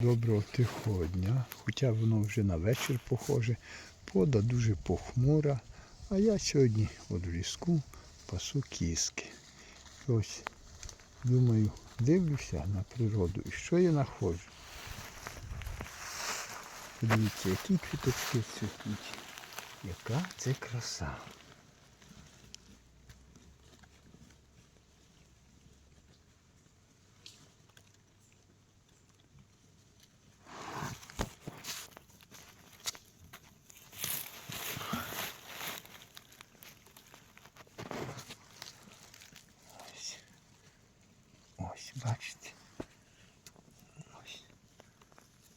Доброго тихого дня, хоча воно вже на вечір похоже. Пода дуже похмура. А я сьогодні от в ліску пасу кіски. Ось, думаю, дивлюся на природу і що я знаходжу. Подивіться, які квіточки цвітуть. Яка це краса. Ось. Ось, бачите. Ось.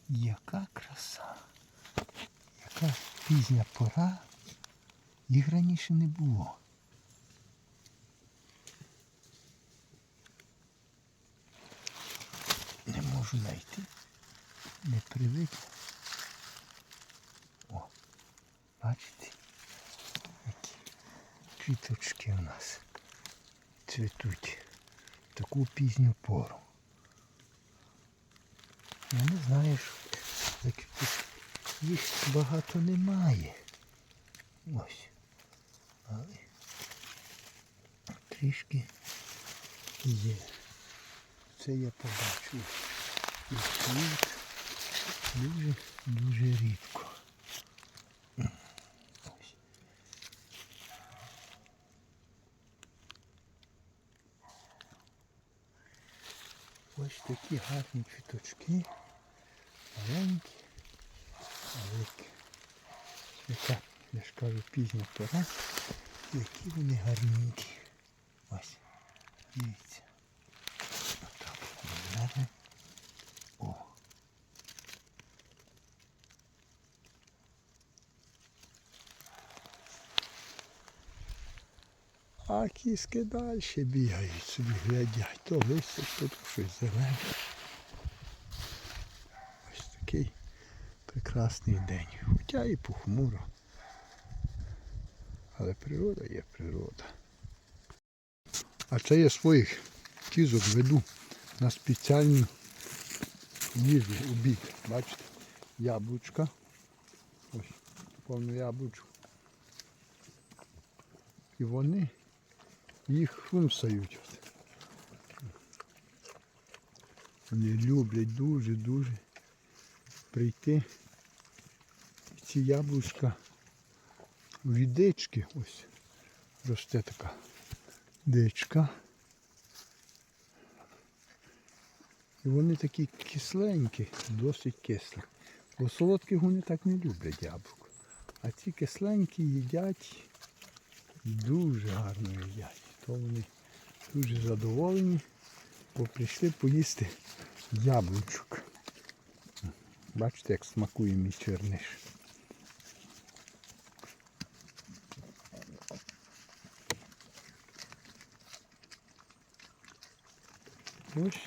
Яка краса. Яка пізня пора. Їх раніше не було. Не можу знайти. Не привик. О, бачите, які квіточки у нас цвітуть таку пізню пору. Я не знаю, що. Їх багато немає. Ось. Але трішки є. Це я побачу. І тут дуже, дуже рідко. Ось такі гарні квіточки. Маленькі, великі. Яка, я ж кажу, пізня пора. Які вони гарненькі. Ось. Дивіться. А кіски далі бігають собі, глядять. То листя, тут щось зелене. Ось такий прекрасний день. Хоча і похмуро. Але природа є природа. А це я своїх кізок веду на спеціальну їжу, обід. Бачите? Яблучка. Ось, повну яблучку. І вони їх хрумсають. Вони люблять дуже-дуже прийти ці яблучка від дички. Ось росте така дичка. І вони такі кисленькі, досить кислі. Бо солодких вони так не люблять яблук. А ці кисленькі їдять дуже гарно їдять. То вони дуже задоволені, бо прийшли поїсти яблучок. Бачите, як смакує мій черниш. Ось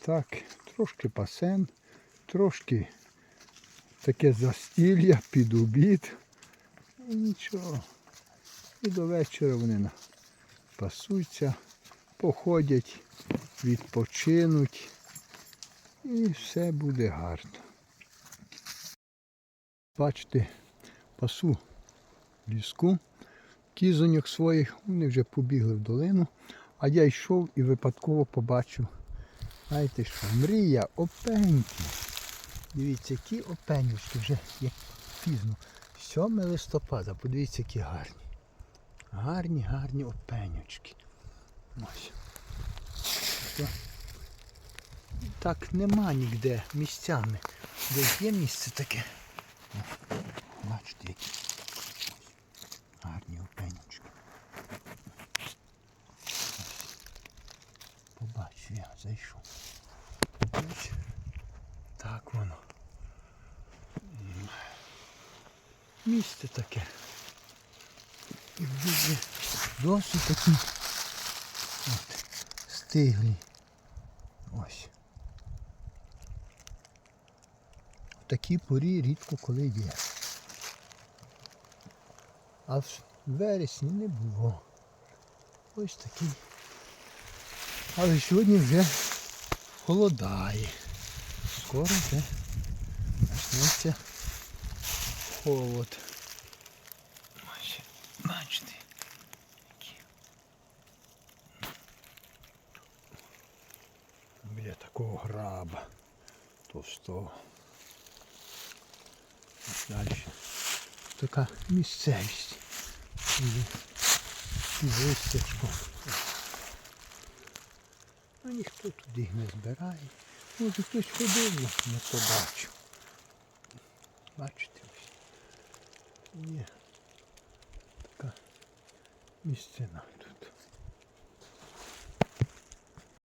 так, трошки пасен, трошки таке застілля під обід. І нічого. І до вечора вони на- пасуться, походять, відпочинуть. І все буде гарно. Бачите, пасу ліску, кізоньок своїх, вони вже побігли в долину, а я йшов і випадково побачив, знаєте що, мрія, опеньки. Дивіться, які опенюшки вже як пізно. 7 листопада, подивіться, які гарні. Гарні, гарні опенючки. Ось. Так нема ніде місцями. Десь є місце таке. Бачите, які. Гарні опенючки. Побачу я, зайшов. Ось. Так воно. Місце таке. І дуже досить такі от, стиглі. Ось. В такій порі рідко коли є. А в вересні не було. Ось такий. Але сьогодні вже холодає. скоро вже почнеться холод. Ось, Бачите. які. Біля такого граба товстого. Далі. Така місцевість. Вистячко. А ніхто туди не збирає. Може хтось ходив, не побачив. Бачите ось. Є така місцина.